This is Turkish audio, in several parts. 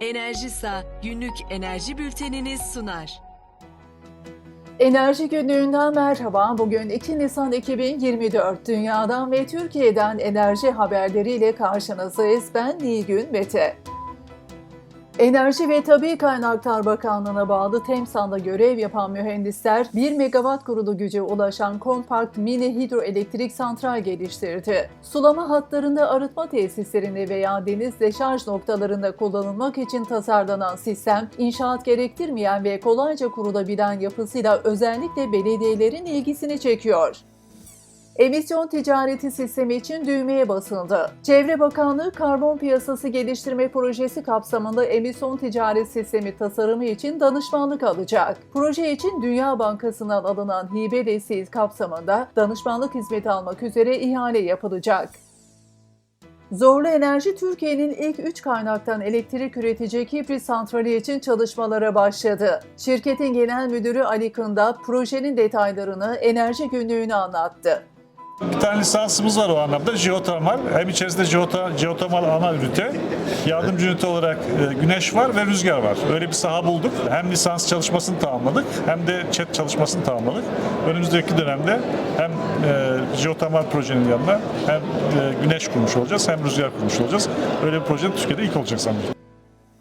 Enerjisa günlük enerji bülteniniz sunar. Enerji Günlüğü'nden merhaba. Bugün 2 Nisan 2024 Dünya'dan ve Türkiye'den enerji haberleriyle karşınızdayız. Ben Nilgün Mete. Enerji ve Tabi Kaynaklar Bakanlığı'na bağlı TEMSAN'da görev yapan mühendisler 1 megawatt kurulu güce ulaşan kompakt mini hidroelektrik santral geliştirdi. Sulama hatlarında arıtma tesislerinde veya deniz deşarj noktalarında kullanılmak için tasarlanan sistem, inşaat gerektirmeyen ve kolayca kurulabilen yapısıyla özellikle belediyelerin ilgisini çekiyor. Emisyon ticareti sistemi için düğmeye basıldı. Çevre Bakanlığı Karbon Piyasası Geliştirme Projesi kapsamında emisyon ticaret sistemi tasarımı için danışmanlık alacak. Proje için Dünya Bankası'ndan alınan hibe desteği kapsamında danışmanlık hizmeti almak üzere ihale yapılacak. Zorlu Enerji Türkiye'nin ilk 3 kaynaktan elektrik üretecek hibrit santrali için çalışmalara başladı. Şirketin genel müdürü Ali Kında projenin detaylarını enerji günlüğüne anlattı. Bir tane lisansımız var o anlamda jeotermal. Hem içerisinde jeota, jeotermal ana ünite, yardımcı ünite olarak e, güneş var ve rüzgar var. Öyle bir saha bulduk. Hem lisans çalışmasını tamamladık hem de chat çalışmasını tamamladık. Önümüzdeki dönemde hem e, jeotermal projenin yanında hem e, güneş kurmuş olacağız hem rüzgar kurmuş olacağız. Öyle bir proje Türkiye'de ilk olacak sanırım.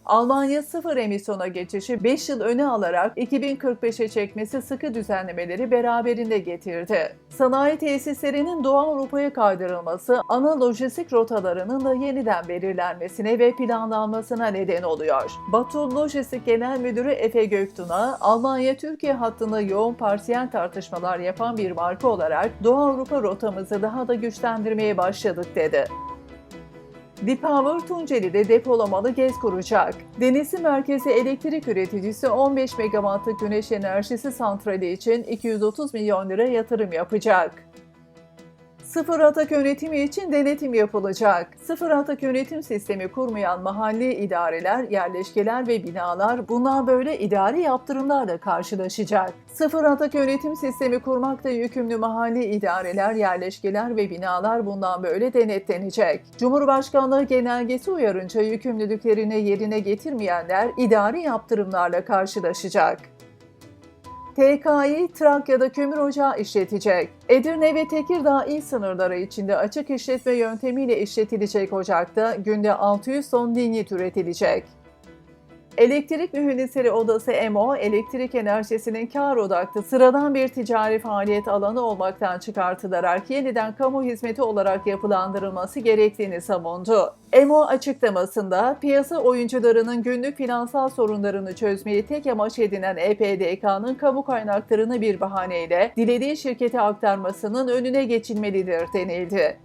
Almanya sıfır emisyona geçişi 5 yıl öne alarak 2045'e çekmesi sıkı düzenlemeleri beraberinde getirdi. Sanayi tesislerinin Doğu Avrupa'ya kaydırılması, ana lojistik rotalarının da yeniden belirlenmesine ve planlanmasına neden oluyor. Batu Lojistik Genel Müdürü Efe Göktuğ'a, Almanya-Türkiye hattında yoğun parsiyel tartışmalar yapan bir marka olarak Doğu Avrupa rotamızı daha da güçlendirmeye başladık dedi. Depower Tunceli'de depolamalı GEZ kuracak. Denizli merkezi elektrik üreticisi 15 megawattlık güneş enerjisi santrali için 230 milyon lira yatırım yapacak. Sıfır atak yönetimi için denetim yapılacak. Sıfır atak yönetim sistemi kurmayan mahalle idareler, yerleşkeler ve binalar bundan böyle idari yaptırımlarla karşılaşacak. Sıfır atak yönetim sistemi kurmakta yükümlü mahalle idareler, yerleşkeler ve binalar bundan böyle denetlenecek. Cumhurbaşkanlığı genelgesi uyarınca yükümlülüklerini yerine getirmeyenler idari yaptırımlarla karşılaşacak. TKİ Trakya'da kömür ocağı işletecek. Edirne ve Tekirdağ il sınırları içinde açık işletme yöntemiyle işletilecek ocakta günde 600 ton linyit üretilecek. Elektrik Mühendisleri Odası EMO, elektrik enerjisinin kar odaklı sıradan bir ticari faaliyet alanı olmaktan çıkartılarak yeniden kamu hizmeti olarak yapılandırılması gerektiğini savundu. EMO açıklamasında piyasa oyuncularının günlük finansal sorunlarını çözmeyi tek amaç edinen EPDK'nın kamu kaynaklarını bir bahaneyle dilediği şirkete aktarmasının önüne geçilmelidir denildi.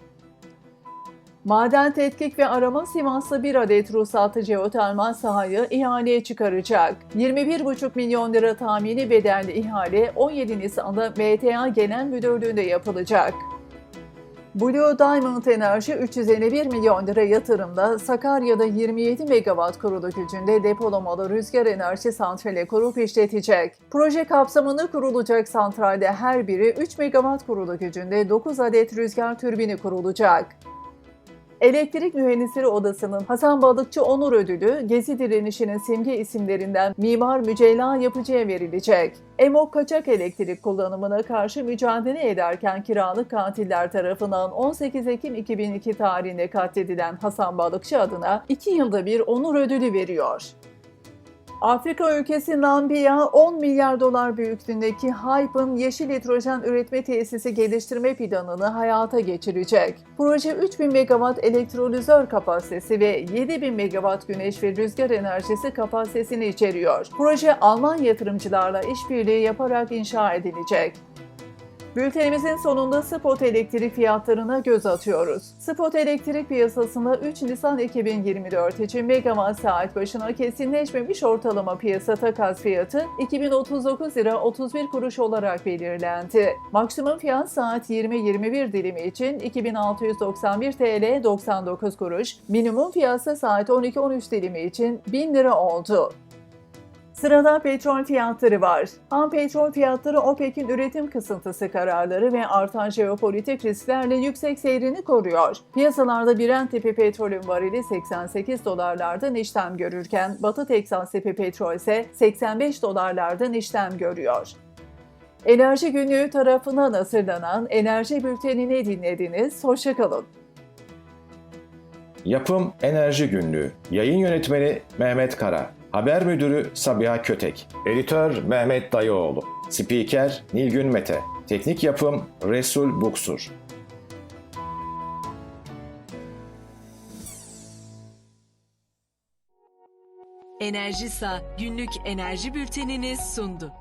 Maden Tetkik ve Arama Sivas'ta bir adet ruhsatlı jeotermal sahayı ihaleye çıkaracak. 21,5 milyon lira tahmini bedelli ihale 17 Nisan'da MTA Genel Müdürlüğü'nde yapılacak. Blue Diamond Enerji 351 milyon lira yatırımda Sakarya'da 27 megawatt kurulu gücünde depolamalı rüzgar enerji santrali kurup işletecek. Proje kapsamında kurulacak santralde her biri 3 megawatt kurulu gücünde 9 adet rüzgar türbini kurulacak. Elektrik Mühendisleri Odası'nın Hasan Balıkçı Onur Ödülü, Gezi direnişinin simge isimlerinden Mimar Mücella Yapıcı'ya verilecek. EMOK kaçak elektrik kullanımına karşı mücadele ederken kiralık katiller tarafından 18 Ekim 2002 tarihinde katledilen Hasan Balıkçı adına 2 yılda bir onur ödülü veriyor. Afrika ülkesi Namibya 10 milyar dolar büyüklüğündeki Hype'ın yeşil hidrojen üretme tesisi geliştirme planını hayata geçirecek. Proje 3000 megawatt elektrolizör kapasitesi ve 7000 megawatt güneş ve rüzgar enerjisi kapasitesini içeriyor. Proje Alman yatırımcılarla işbirliği yaparak inşa edilecek. Bültenimizin sonunda spot elektrik fiyatlarına göz atıyoruz. Spot elektrik piyasasında 3 Nisan 2024 için megawatt saat başına kesinleşmemiş ortalama piyasa takas fiyatı 2039 lira 31 kuruş olarak belirlendi. Maksimum fiyat saat 20-21 dilimi için 2691 TL 99 kuruş, minimum fiyatsa saat 12-13 dilimi için 1000 lira oldu. Sırada petrol fiyatları var. Ham petrol fiyatları OPEC'in üretim kısıntısı kararları ve artan jeopolitik risklerle yüksek seyrini koruyor. Piyasalarda Brent tipi petrolün varili 88 dolarlardan işlem görürken Batı Teksas tipi petrol ise 85 dolarlardan işlem görüyor. Enerji Günlüğü tarafından hazırlanan Enerji Bülteni'ni dinlediniz. Hoşçakalın. Yapım Enerji Günlüğü. Yayın yönetmeni Mehmet Kara. Haber müdürü Sabiha Kötek. Editör Mehmet Dayıoğlu. Spiker Nilgün Mete. Teknik yapım Resul Buksur. Enerjisa günlük enerji bültenini sundu.